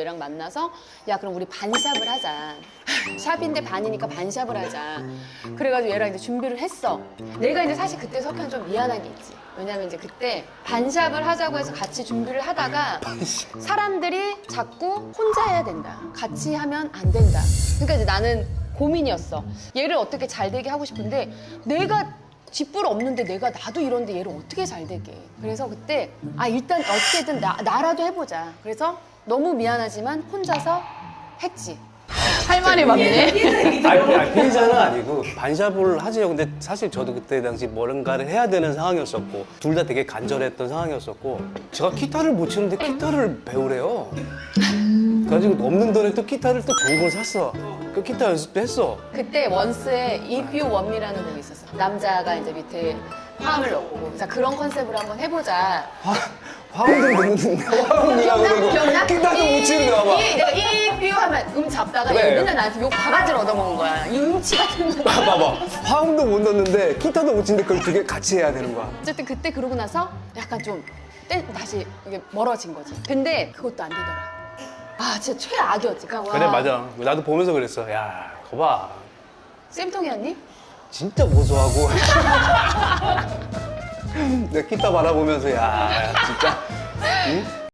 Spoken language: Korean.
얘랑 만나서 야 그럼 우리 반샵을 하자. 샵인데 반이니까 반샵을 하자. 그래가지고 얘랑 이제 준비를 했어. 내가 이제 사실 그때 석현 좀 미안한 게 있지. 왜냐면 이제 그때 반샵을 하자고 해서 같이 준비를 하다가 사람들이 자꾸 혼자 해야 된다. 같이 하면 안 된다. 그러니까 이제 나는 고민이었어. 얘를 어떻게 잘 되게 하고 싶은데 내가 쥐뿔 없는데 내가 나도 이런데 얘를 어떻게 잘 되게. 그래서 그때 아 일단 어떻게든 나, 나라도 해보자. 그래서 너무 미안하지만 혼자서 했지 할 말이 많네 아니, 아니 피해자는 아니고 반샵을 하지요. 근데 사실 저도 그때 당시 뭔가를 해야 되는 상황이었었고 둘 다 되게 간절했던 상황이었었고 제가 기타를 못 치는데 기타를 배우래요. 그래가지고 없는 돈에 또 기타를 또 좋은 걸 샀어. 그 기타 연습도 했어. 그때 원스에 If You Want Me라는 곡이 있었어 남자가 이제 밑에 화음을 넣고 그래서 그런 컨셉으로 한번 해보자 화, 화음도 넣는데 화음이라고 그러고? 기타도 못 치는데 봐봐. 이, 내가 You 하면 음 잡다가 그래. 얘 맨날 나한테 욕 바가지를 얻어먹은 거야 이 음치 같은 거 봐봐. 화음도 못 넣는데 기타도 못 치는데 그걸 두 개 같이 해야 되는 거야. 어쨌든 그때 그러고 나서 약간 좀 떼, 다시 이게 멀어진 거지. 근데 그것도 안 되더라. 아 진짜 최악이었지. 그러니까 와, 그래 맞아. 나도 보면서 그랬어. 야, 거봐. 쌤통이 언니? 진짜 고소하고. 내가 기타 바라보면서 야, 진짜. 응?